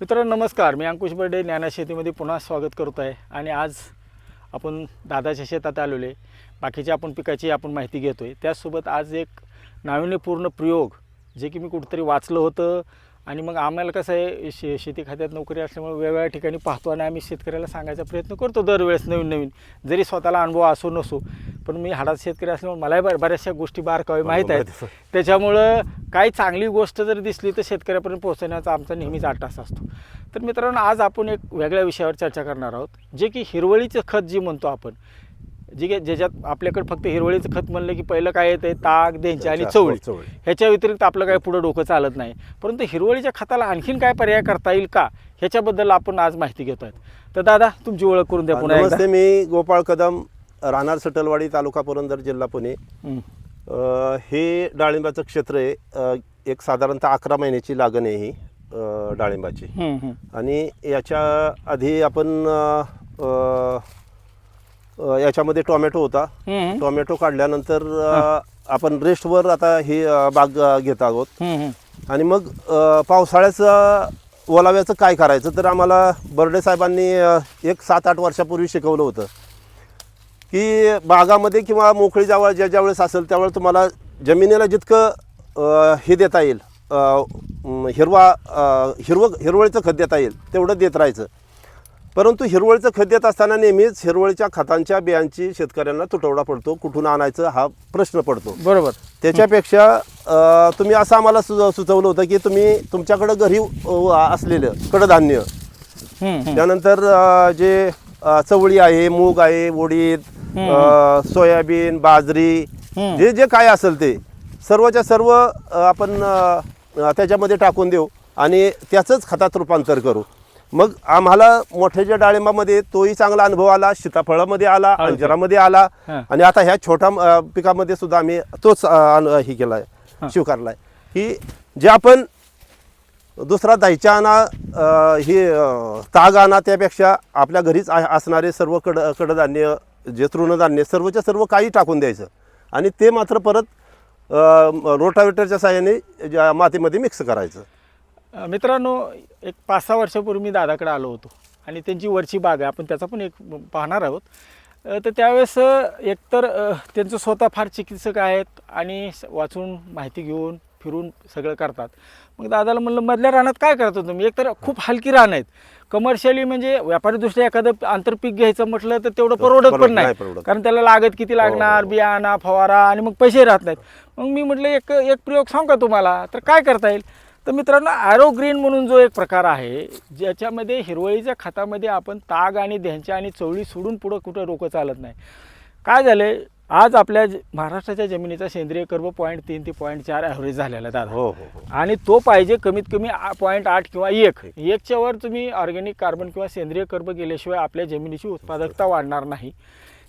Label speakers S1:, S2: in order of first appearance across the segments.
S1: मित्रांनो नमस्कार. मी अंकुश बर्डे ज्ञाना शेतीमध्ये पुन्हा स्वागत करतो आहे. आणि आज आपण दादाच्या शेतात आलेले बाकीच्या आपण पिकाची आपण माहिती घेतो आहे त्याचसोबत आज एक नाविन्यपूर्ण प्रयोग जे की मी कुठंतरी वाचलं होतं. आणि मग आम्हाला कसं आहे शे शेती खात्यात नोकरी असल्यामुळे वेगवेगळ्या ठिकाणी पाहतो आणि आम्ही शेतकऱ्याला सांगायचा प्रयत्न करतो दरवेळेस नवीन नवीन. जरी स्वतःला अनुभव असो नसो पण मी हाडात शेतकरी असल्यामुळे मलाही बऱ्या- बऱ्याचशा गोष्टी बारकावे माहीत आहेत. त्याच्यामुळं काही चांगली गोष्ट जर दिसली तर शेतकऱ्यापर्यंत पोहोचण्याचा आमचा नेहमीच आटास असतो. तर मित्रांनो आज आपण एक वेगळ्या विषयावर चर्चा करणार आहोत जे की हिरवळीचं खत जी म्हणतो आपण जे की ज्याच्यात आपल्याकडे फक्त हिरवळीचं खत म्हणलं की पहिलं काय येतं ताक देंच्या आणि चवळी.
S2: चवळी.
S1: ह्याच्या व्यतिरिक्त आपलं काही पुढं डोकं चालत नाही. परंतु हिरवळीच्या खताला आणखीन काय पर्याय करता येईल का? ह्याच्याबद्दल आपण आज माहिती घेतो आहेत तर दादा तुमची ओळख करून द्या पुन्हा एकदा.
S2: नमस्ते मी गोपाळ कदम राहणार सटलवाडी तालुका पुरंदर जिल्हा पुणे.
S1: हं.
S2: अ, हे डाळिंबाचं क्षेत्र आहे. अ, एक साधारणतः अकरा महिन्याची लागण आहे ही अ, डाळिंबाची.
S1: हं, हं.
S2: आणि याच्या आधी आपण अ, अ, अ, याच्यामध्ये टोमॅटो होता. टोमॅटो काढल्यानंतर अ, आपण रेस्टवर आता ही अ, बाग अ, घेत आहोत. आणि मग अ, पावसाळ्याचं ओलाव्याचं काय करायचं? तर आम्हाला बर्डे साहेबांनी अ, एक सात आठ वर्षापूर्वी शिकवलं होतं की बागामध्ये किंवा मोकळी जावळ ज्या ज्या वेळेस असेल त्यावेळेस तुम्हाला जमिनीला जितकं अ, हे देता येईल अ, म, हिरवा अ, हिरवं हिरवळीचं खत देता येईल तेवढं देत राहायचं. परंतु हिरवळीचं खत देत असताना नेहमीच हिरवळीच्या खतांच्या बियांची शेतकऱ्यांना तुटवडा पडतो. कुठून आणायचं हा प्रश्न पडतो.
S1: बरोबर.
S2: त्याच्यापेक्षा तुम्ही असं आम्हाला सुच सुचवलं होतं की तुम्ही तुमच्याकडं घरी असलेलं कडधान्य. त्यानंतर जे चवळी आहे मूग आहे उडीद सोयाबीन बाजरी. जे जे काय असेल ते सर्वच्या सर्व आपण त्याच्यामध्ये टाकून देऊ आणि त्याचंच खतात रूपांतर करू. मग आम्हाला मोठ्याच्या डाळिंबामध्ये तोही चांगला अनुभव आला सीताफळामध्ये आला. अंजरामध्ये आला. आणि आता ह्या छोट्या पिकामध्ये सुद्धा आम्ही तोच हे केलाय स्वीकारलाय. की जे आपण दुसरा दहीच्या आणा ही ताग आणा त्यापेक्षा आपल्या घरीच असणारे सर्व कड कडधान्य जे तृणधान्य सर्वच्या सर्व काही टाकून द्यायचं. आणि ते मात्र परत रोटावेटरच्या साहाय्याने ज्या मातीमध्ये मिक्स करायचं.
S1: मित्रांनो एक पाच सहा वर्षापूर्वी मी दादाकडे आलो होतो आणि त्यांची वरची बाग आहे. आपण त्याचा पण एक पाहणार आहोत. तर त्यावेळेस एकतर त्यांचं स्वतः फार चिकित्सक आहेत आणि वाचून माहिती घेऊन फिरून सगळं करतात. मग दादाला म्हणलं मधल्या रानात काय करता तुम्ही? एकतर खूप हलकी रान आहेत. कमर्शियली म्हणजे व्यापारीदृष्ट्या एखादं आंतरपीक घ्यायचं म्हटलं तर तेवढं परवडत पण नाही. कारण त्याला लागत किती लागणार
S2: हो.
S1: बियाणा फवारा आणि मग पैसे राहत नाहीत. मग मी म्हटलं एक एक प्रयोग सांगू का तुम्हाला? तर काय करता येईल? तर मित्रांनो ॲरो ग्रीन म्हणून जो एक प्रकार आहे ज्याच्यामध्ये हिरवळीच्या खतामध्ये आपण ताग आणि देहच्या आणि चवळी सोडून पुढं कुठं डोकं चालत नाही. काय झालं आज आपल्या महाराष्ट्राच्या जमिनीचा सेंद्रिय कर्ब पॉईंट तीन ते पॉईंट चार ॲव्हरेज झालेला आहे दादा.
S2: हो हो हो.
S1: आणि तो पाहिजे कमीत कमी पॉईंट आठ किंवा एक. एकच्या वर तुम्ही ऑर्गॅनिक कार्बन किंवा सेंद्रिय कर्ब गेल्याशिवाय आपल्या जमिनीची उत्पादकता वाढणार नाही.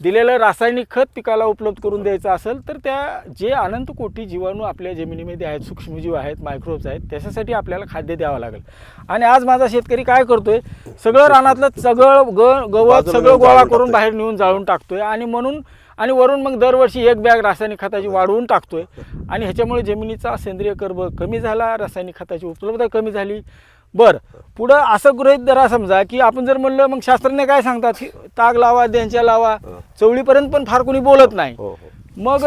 S1: दिलेलं रासायनिक खत पिकाला उपलब्ध करून द्यायचं असेल तर त्या जे अनंत कोटी जीवाणू आपल्या जमिनीमध्ये आहेत सूक्ष्मजीव आहेत मायक्रोब्स आहेत त्याच्यासाठी आपल्याला खाद्य द्यावं लागेल. आणि आज माझा शेतकरी काय करतोय? सगळं रानातलं सगळं ग गवत सगळं गोळा करून. बाहेर नेऊन जाळून टाकतोय आणि म्हणून आणि वरून मग दरवर्षी एक बॅग रासायनिक खताची वाढवून टाकतोय. आणि ह्याच्यामुळे जमिनीचा सेंद्रिय कर्ब कमी झाला रासायनिक खताची उपलब्धता कमी झाली. बरं. पुढं असं गृहित धरा समजा की आपण जर म्हणलं मग शास्त्रज्ञ काय सांगतात? की ताग लावा त्यांच्या लावा. चवळीपर्यंत पण फार कोणी बोलत नाही.
S2: हो हो.
S1: मग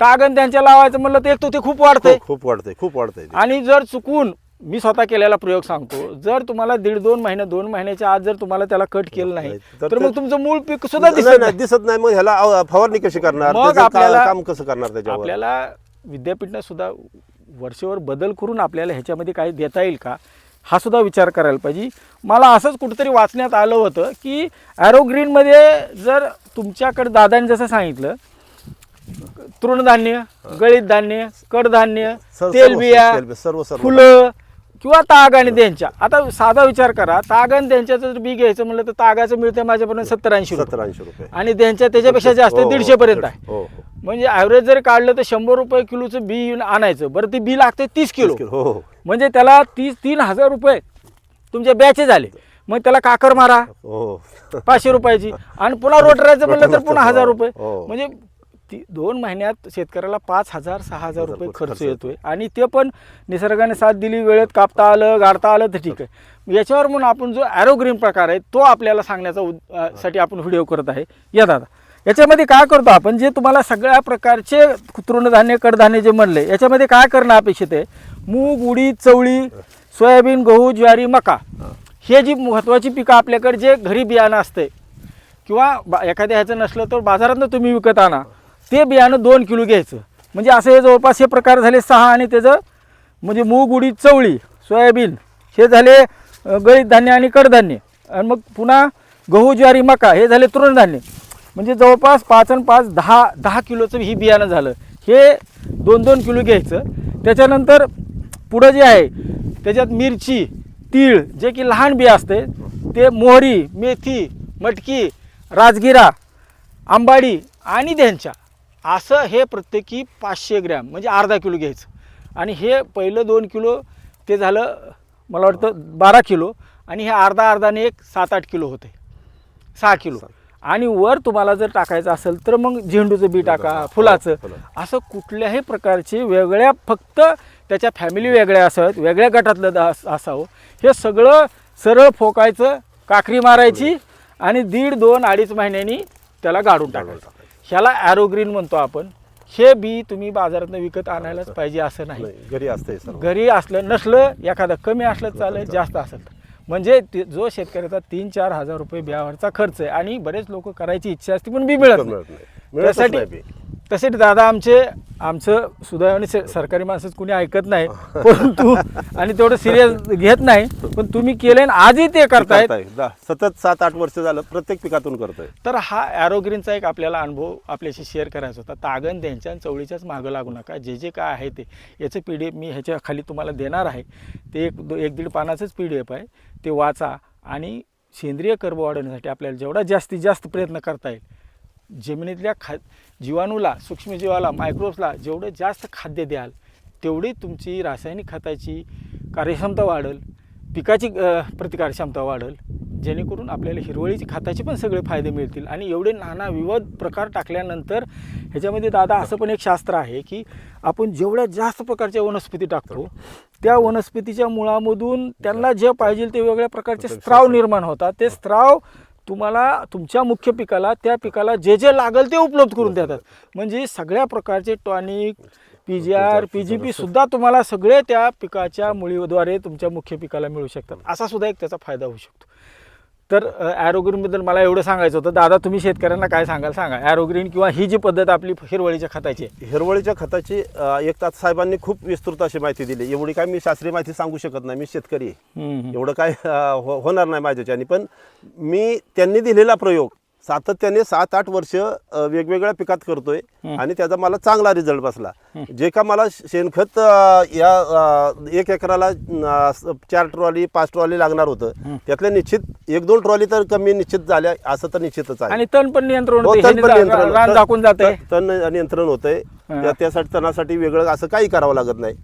S1: ताग आणि त्यांच्या लावायचं म्हणलं तर एक तो ते खूप वाढतंय.
S2: खूप- वाढतंय खूप वाढतंय.
S1: आणि जर चुकून मी स्वतः केलेला प्रयोग सांगतो जर तुम्हाला दीड दोन महिने दोन महिन्याच्या आत जर तुम्हाला त्याला कट केलं नाही
S2: तर
S1: मग तुमचं मूळ पीक सुद्धा दिसत
S2: नाही, दिसत नाही मग ह्याला फवारणी कशी करणार?
S1: मग आपल्याला-
S2: काम कसं करणार त्याच्यावर?
S1: आपल्याला विद्यापीठनं सुद्धा वर्षावर बदल करून आपल्याला ह्याच्यामध्ये काही देता येईल का? हा सुद्धा विचार करायला पाहिजे. मला असंच कुठेतरी वाचण्यात आलं होतं की ॲरोग्रीनमध्ये जर तुमच्याकडे दादाने जसं सांगितलं तृणधान्य गळीत धान्य कडधान्य तेलबिया
S2: सर्व-
S1: फुलं किंवा ताग आणि त्यांच्या. आता साधा विचार करा ताग आणि त्यांच्याचं जर बी घ्यायचं म्हणलं तर तागाचं मिळतं माझ्यापर्यंत सत्तर ऐंशी
S2: सत्तर ऐंशी रुपये.
S1: आणि त्यांच्या त्याच्यापेक्षा जास्त
S2: हो, हो,
S1: दीडशे पर्यंत आहे
S2: हो.
S1: म्हणजे ॲव्हरेज जर काढलं तर शंभर रुपये किलोचं बी आणायचं. बरं ते बी लागते तीस किलो.
S2: हो हो.
S1: म्हणजे त्याला तीस तीन हजार रुपये तुमचे ब्याचे झाले. मग त्याला काकर मारा
S2: हो.
S1: पाचशे रुपयाची. आणि पुन्हा रोटरायचं म्हणलं तर पुन्हा हजार रुपये. म्हणजे ती दोन महिन्यात शेतकऱ्याला पाच हजार सहा हजार रुपये
S2: खर्च
S1: येतोय. आणि ते पण निसर्गाने साथ दिली वेळेत कापता आलं गाडता आलं तर ठीक आहे. याच्यावर म्हणून आपण जो ॲरोग्रीन प्रकार आहे तो आपल्याला सांगण्याचा साठी आपण व्हिडिओ करत आहे. या दादा. याच्यामध्ये काय करतो आपण? जे तुम्हाला सगळ्या प्रकारचे तृणधान्य कडधान्य जे म्हणले याच्यामध्ये काय करणं अपेक्षित आहे? मूग उडीद चवळी सोयाबीन गहू ज्वारी मका. हे. जी महत्त्वाची पिकं आपल्याकडे जे घरी बियाणं असते किंवा बा एखाद्या ह्याचं नसलं तर बाजारातनं तुम्ही विकत आणा. ते बियाणं दोन किलो घ्यायचं. म्हणजे असं हे जवळपास हे प्रकार झाले सहा आणि त्याचं म्हणजे मूग उडीद चवळी सोयाबीन हे झाले गळीत धान्य आणि कडधान्य. आणि मग पुन्हा गहू ज्वारी मका हे झाले तृणधान्य. म्हणजे जवळपास पाच आणि पाच दहा दहा किलोचं ही बियाणं झालं. हे दोन दोन किलो घ्यायचं. त्याच्यानंतर पुढं जे आहे त्याच्यात मिरची तीळ जे की लहान बिया असते ते मोहरी मेथी मटकी राजगिरा आंबाडी आणि त्यांच्या असं हे प्रत्येकी पाचशे ग्रॅम म्हणजे अर्धा किलो घ्यायचं. आणि हे पहिलं दोन किलो ते झालं मला वाटतं बारा किलो. आणि हे अर्धा अर्धाने एक सात आठ किलो होते सहा किलो. आणि वर तुम्हाला जर टाकायचं असेल तर मग झेंडूचं बी टाका फुलाचं.
S2: फुलं.
S1: असं कुठल्याही प्रकारचे वेगळ्या फक्त त्याच्या फॅमिली वेगळ्या असाव्यात वेगळ्या गटातलं असावं. हे सगळं सरळ फोकायचं काकरी मारायची आणि दीड दोन अडीच महिन्यांनी त्याला गाडून टाकायचं. ह्याला ॲरोग्रीन म्हणतो आपण. हे बी तुम्ही बाजारातनं विकत आणायलाच पाहिजे असं नाही.
S2: घरी असते
S1: घरी असलं नसलं एखादं कमी असलं चालेल जास्त असेल तर. म्हणजे जो शेतकऱ्याचा तीन चार हजार रुपये बियावरचा खर्च आहे आणि बरेच लोक करायची इच्छा असते पण बी मिळत नाही. त्यासाठी. तसेच दादा आमचे आमचं सुदैवाने से- सरकारी माणसंच कुणी ऐकत नाही परंतु आणि तेवढं सिरियस घेत नाही पण तुम्ही आणि आजही ते करतायत.
S2: करताय. सतत सात आठ वर्ष झालं प्रत्येक पिकातून करतोय.
S1: तर हा ॲरोग्रीनचा एक आपल्याला अनुभव आपल्याशी शेअर करायचा होता. तागन त्यांच्या आणि चवळीच्याच मागं लागू नका. जे जे काय आहे ते. याचं पी डी एफ मी ह्याच्या खाली तुम्हाला देणार आहे. ते एक दो एक दीड पानाचंच पी डी एफ आहे. ते वाचा आणि सेंद्रिय कर्ब वाढवण्यासाठी आपल्याला जेवढा जास्तीत जास्त प्रयत्न करता येईल जमिनीतल्या खा जीवाणूला सूक्ष्मजीवाला मायक्रोब्सला जेवढं जास्त खाद्य द्याल तेवढी तुमची रासायनिक खताची कार्यक्षमता वाढेल पिकाची अ, प्रतिकार क्षमता वाढेल जेणेकरून आपल्याला हिरवळीची खताचे पण सगळे फायदे मिळतील. आणि एवढे नाना विविध प्रकार टाकल्यानंतर ह्याच्यामध्ये दादा असं पण एक शास्त्र आहे की आपण जेवढ्या जास्त प्रकारच्या वनस्पती टाकतो त्या वनस्पतीच्या मुळामधून त्यांना जे पाहिजे ते वेगळ्या प्रकारचे स्त्राव निर्माण होतात. ते स्त्राव तुम्हाला तुमच्या मुख्य पिकाला त्या पिकाला जे जे लागेल ते उपलब्ध करून देतात. म्हणजे सगळ्या प्रकारचे tonic P G R P G P सुद्धा तुम्हाला सगळे त्या पिकाच्या मुळीद्वारे तुमच्या मुख्य पिकाला मिळू शकतात. असा सुद्धा एक त्याचा फायदा होऊ शकतो. तर ॲरोग्रीनबद्दल मला एवढं सांगायचं होतं. दादा तुम्ही शेतकऱ्यांना काय सांगाल सांगा. ॲरोग्रीन किंवा ही जी पद्धत आपली हिरवळीच्या खताची
S2: हिरवळीच्या खताची एक तास साहेबांनी खूप विस्तृत अशी माहिती दिली. एवढी काय मी शास्त्रीय माहिती सांगू शकत नाही. मी शेतकरी. एवढं काय हो- होणार नाही माझ्याच्याने. पण मी त्यांनी दिलेला प्रयोग सातत्याने सात आठ वर्ष वेगवेगळ्या पिकात करतोय आणि त्याचा मला चांगला रिझल्ट बसला. जे का मला शेणखत या एक एकराला चार ट्रॉली पाच ट्रॉली लागणार होतं. त्यातल्या निश्चित एक दोन ट्रॉली तर कमी निश्चित झाल्या असं तर निश्चितच आहे.
S1: आणि तण पण नियंत्रण
S2: हो,
S1: रान झाकून जाते.
S2: तण- नियंत्रण होतंय.
S1: हा.
S2: त्या- त्यासाठी तणासाठी वेगळं असं काही करावं लागत नाही.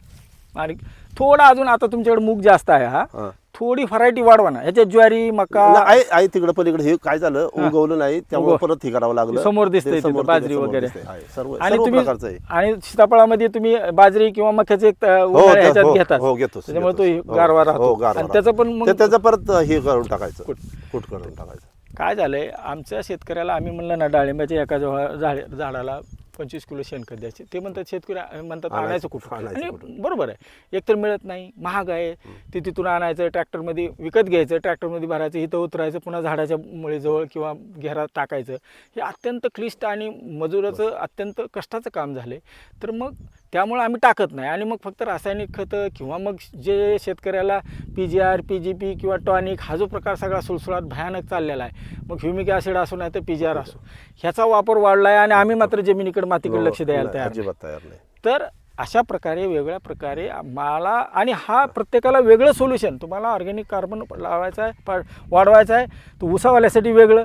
S1: आणि थोडा अजून आता तुमच्याकडे मूग जास्त आहे हा.
S2: हा.
S1: थोडी व्हरायटी वाढवा ना. ह्याच्यात ज्वारी मका
S2: आहे आहे तिकडं पलीकडे. हे काय झालं? उगवलं नाही त्यामुळे परत हे करावं लागलं.
S1: समोर दिसतंय
S2: ते
S1: तिथं
S2: समोर
S1: बाजरी
S2: समोर
S1: वगैरे.
S2: दिसतंय. आहे, सर्व
S1: आणि
S2: सर्व
S1: तुम्ही
S2: प्रकारचं आहे.
S1: आणि सीताफळामध्ये तुम्ही बाजरी किंवा मक्याचे एक अ,
S2: हो,
S1: उन्हाळ्या
S2: ते-
S1: ह्याच्यात
S2: हो,
S1: घेतात.
S2: हो, घेतोच,
S1: त्याच्यामुळे तो
S2: घेतोच. हो,
S1: गारवा
S2: हो,
S1: राहतो.
S2: गारवा
S1: आणि त्याचं पण मग
S2: ते त्याचं परत हे करून टाकायचं.
S1: कुट.
S2: कुट करून टाकायचं.
S1: काय झालंय? आमच्या शेतकऱ्याला आम्ही म्हणलं ना डाळिंबाच्या एका जवळ झाड झाडाला पंचवीस किलो शेणखत द्यायचे. ते म्हणतात शेतकरी म्हणतात
S2: आणायचं-
S1: कुठं
S2: आणायचं
S1: आणि? बरोबर आहे. एकतर मिळत नाही महाग आहे. ते तिथून आणायचं ट्रॅक्टरमध्ये विकत घ्यायचं ट्रॅक्टरमध्ये भरायचं इथं उतरायचं पुन्हा झाडाच्या मुळीजवळ किंवा घेरात टाकायचं. हे अत्यंत क्लिष्ट आणि मजुराचं अत्यंत कष्टाचं काम झालं तर मग त्यामुळं आम्ही टाकत नाही. आणि मग फक्त रासायनिक खतं किंवा मग जे शेतकऱ्याला P G R P G P किंवा टॉनिक हा जो प्रकार सगळा सुळसुळाट भयानक चाललेला आहे. मग ह्युमिक ॲसिड असो नाही तर पी जी आर असो ह्याचा वापर वाढला आहे आणि आम्ही मात्र जमिनीकडे मातीकडे लक्ष द्यायला तयार नाही. तर अशा प्रकारे वेगळ्या प्रकारे मला आणि हा प्रत्येकाला वेगळं सोल्युशन तुम्हाला ऑर्गॅनिक कार्बन लावायचा आहे पा वाढवायचा आहे तर उसावाल्यासाठी वेगळं.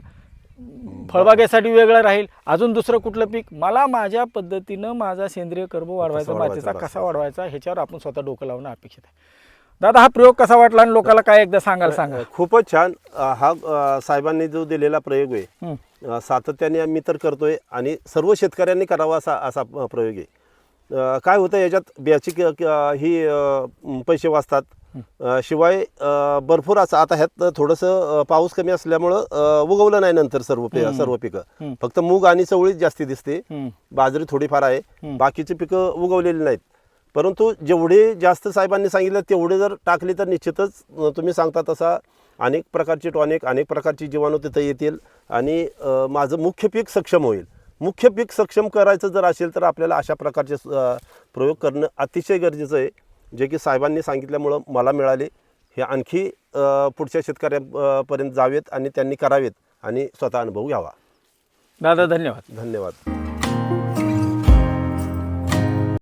S1: फळबागेसाठी वेगळं राहील. अजून दुसरं कुठलं पीक? मला माझ्या पद्धतीनं माझा सेंद्रिय कर्ब वाढवायचा मातीचा
S2: कसा
S1: वाढवायचा ह्याच्यावर आपण स्वतः डोकं लावणं अपेक्षित आहे. दादा हा प्रयोग कसा वाटला आणि लोकांना काय एकदा सांगाल सांगा.
S2: खूपच छान. हा साहेबांनी जो दिलेला प्रयोग आहे सातत्याने मी तर करतोय आणि सर्व शेतकऱ्यांनी करावा असा असा प्रयोग आहे. काय होतं याच्यात बियाची ही पैसे वाचतात. शिवाय भरपूर असं आता ह्यात थोडंसं पाऊस कमी असल्यामुळं उगवलं नाही नंतर सर्व पे सर्व पिकं. फक्त मूग आणि चवळीच जास्ती दिसते. बाजरी थोडीफार आहे. बाकीची पिकं उगवलेली नाहीत. परंतु जेवढे जास्त साहेबांनी सांगितलं तेवढे जर टाकले तर निश्चितच तुम्ही सांगता तसा अनेक प्रकारचे टॉनिक अनेक प्रकारची जीवाणू तिथं येतील आणि माझं मुख्य पीक सक्षम होईल. मुख्य पीक सक्षम करायचं जर असेल तर आपल्याला अशा प्रकारचे प्रयोग करणं अतिशय गरजेचं आहे. जे की साहेबांनी सांगितल्यामुळं मला मिळाले. हे आणखी पुढच्या शेतकऱ्यांपर्यंत जावेत आणि त्यांनी करावेत आणि स्वतः अनुभव घ्यावा.
S1: दादा धन्यवाद.
S2: धन्यवाद.